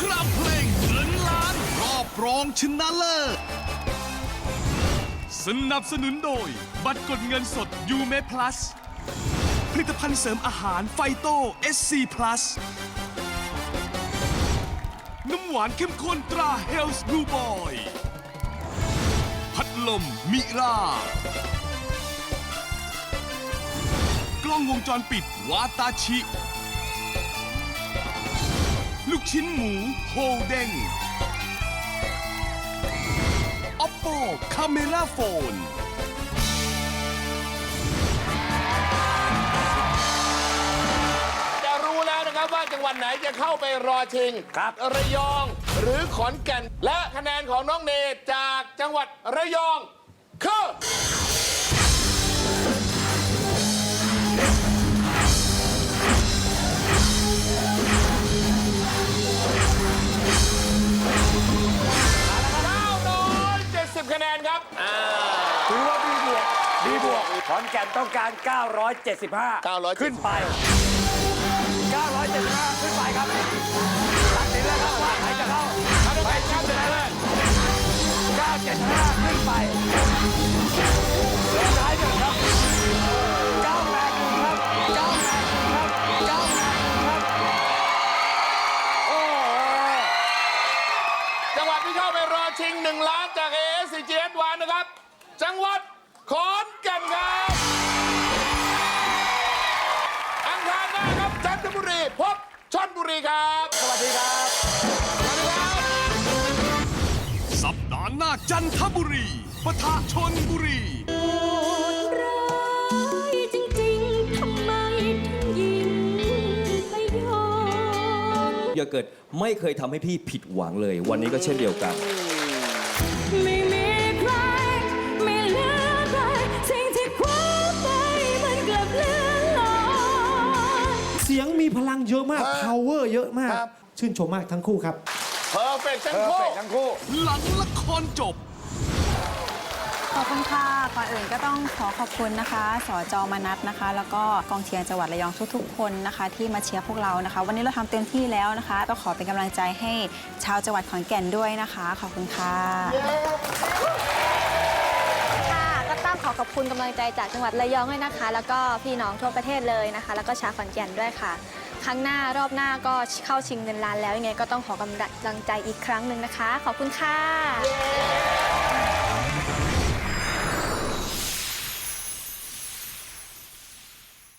ครามเพลงเงินล้านรอบรองชนะเลิศสนับสนุนโดย บัตรกดเงินสดยูเม plus ผลิตภัณฑ์เสริมอาหารไฟโต้ SC plus น้ำหวานเข้มข้นตรา Health Blue Boy พัดลมมิรากล้องวงจรปิดวาตาชิ ลูกชิ้นหมูโฮเด้ง Oppo Camera Phone จะรู้แล้วนะครับว่าจังหวัดไหนจะเข้าไปรอชิงครับ ระยองหรือขอนแก่น และคะแนนของน้องเนจากจังหวัดระยองคือ คะแนนครับถือว่าดีบวกดีบวกขอนแก่นต้องการ 975 975ขึ้นไป 975 ขึ้นไปครับตัดสินแล้วครับว่าใครจะเข้าไปครับชนะเลิศ975 ขึ้นไป งหวัดที่เข้าไปรอชิง 1 ล้านจาก ASCGS วานนะครับ จังหวัดขอนแก่นครับอังคารหน้าครับจันทบุรีพบชนบุรีครับ สวัสดีครับ สวัสดีครับ สัปดาห์หน้าจันทบุรีปะทะชนบุรี มอย่าเกิดไม่เคยทำให้พี่ผิดหวังเลย วันนี้ก็เช่นเดียวกัน ไม่มีใครไม่เหลือใครสิ่งที่คว้าไปมันกลับเลือนลอยเสียงมีพลังเยอะมาก power เยอะมาก ครับ ชื่นชมมากทั้งคู่ครับ เพอร์เฟกต์ทั้งเพอร์คู่เฟกต์ทั้งคู่ หลังละครจบ ขอบคุณค่ะ ก่อนอื่นก็ต้องขอขอบคุณนะคะ สจมนัทนะคะ แล้วก็กองเชียร์จังหวัดระยองทุกๆ คนนะคะ ที่มาเชียร์พวกเรานะคะ วันนี้เราทำเต็มที่แล้วนะคะต้องขอเป็นกำลังใจให้ชาวจังหวัดขอนแก่นด้วยนะคะ ขอบคุณค่ะ ค่ะก็ต้องขอขอบคุณกำลังใจจากจังหวัดระยองด้วยนะคะ แล้วก็พี่น้องทั่วประเทศเลยนะคะ แล้วก็ชาวขอนแก่นด้วยค่ะ ครั้งหน้ารอบหน้าก็เข้าชิงเงินล้านแล้วยังไงก็ต้องขอกำลังใจอีกครั้งหนึ่งนะคะ ขอบคุณค่ะ